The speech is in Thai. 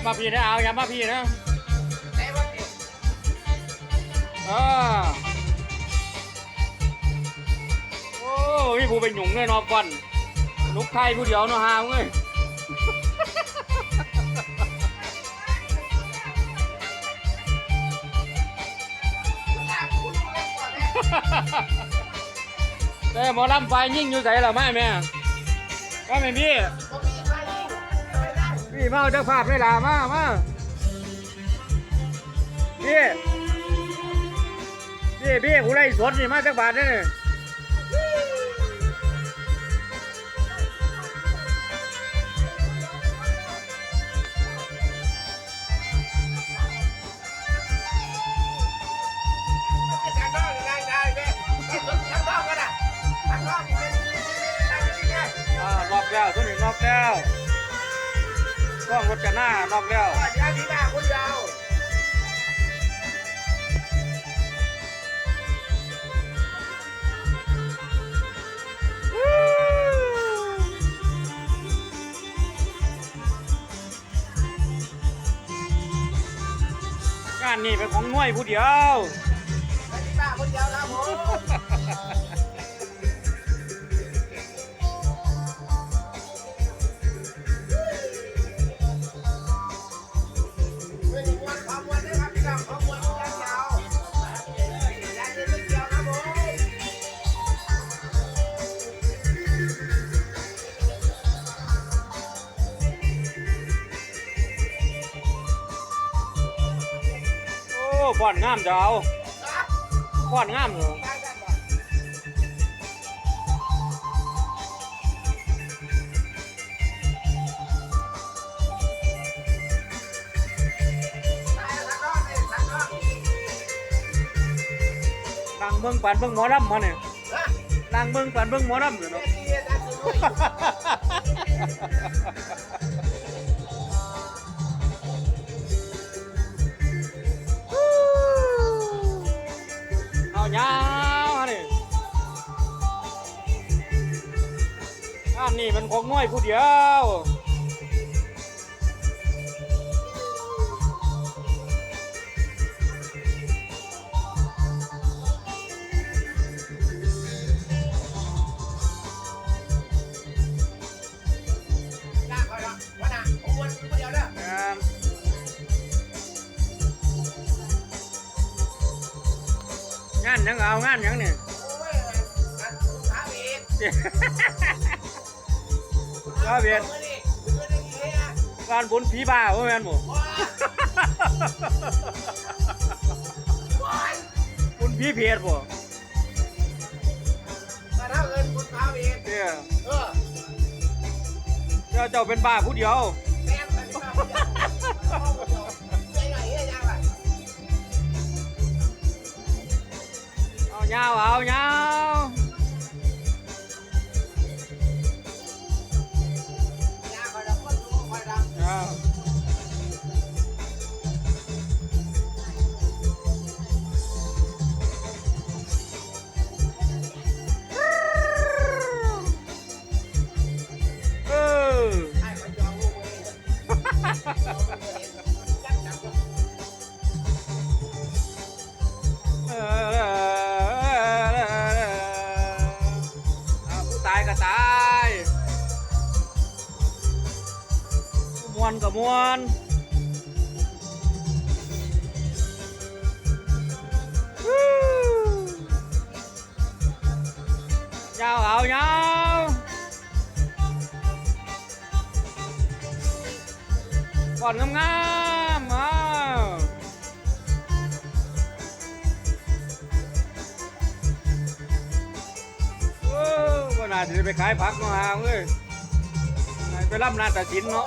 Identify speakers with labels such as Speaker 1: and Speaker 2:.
Speaker 1: บมาพี่นะเอาอย่ามาพี่นะ
Speaker 2: แต่ว่าเด็ก
Speaker 1: อ่าโอ้ยผู้เป็นหยุ่งเลยเนอกก่อนลูกไทยผู้เดียวเนาะฮาเว้ย
Speaker 2: อยากคุณเล็กกว่าแม่
Speaker 1: แต่หมอลำไฟยิ่งอยู่ใส่ละแม่แม่ก็ไม่พี่ พี่มาเอาเจ้าภาพเลยล่ะมามาพี่พี่พี่ผู้ไล่สดนี่มาจากบาทนี่
Speaker 2: ไม่ใช่ทางนอกยังไงได้แม่ทางนอกก็ได้ทางนอกนี่เป็นได้ยังไง
Speaker 1: อ่านอกแล้วตัวนี้นอกแล้ว กล้องรถกันหน้านอกแล้ว
Speaker 2: ก็ย้ายที่บ้านคนเดียว
Speaker 1: งานนี้เป็นของหน่วยผู้เดียว
Speaker 2: ย้ายที่บ้านคนเดียวครับผม
Speaker 1: โอ้บ่อนงามจะเอาบ่อนงามเหร งเบิ่งปันเบิ่งหมอลำมาเนี่ยนั่งเบิ่งปันเบิ่งหมอลำเลยเนาะเอายาวอันนี้อันนี้มันของน้อยผู้เดียว งานงานหยังเอางานหยังเนี่ยงานบุญผีบ้าว่าแม่นบ่บุญผีเพียรบ่เนี่ยเจ้าเจ้าเป็นบ้าผู้เดียวเอายาวเอายาว เอา มวนก็มวนฮู้ยาเอายาวก่อนงามๆอ้าวโอ้ว่าน่าจะไปขายผักเนาะฮะเอ้ยไปรับนาฏศิลป์เนาะ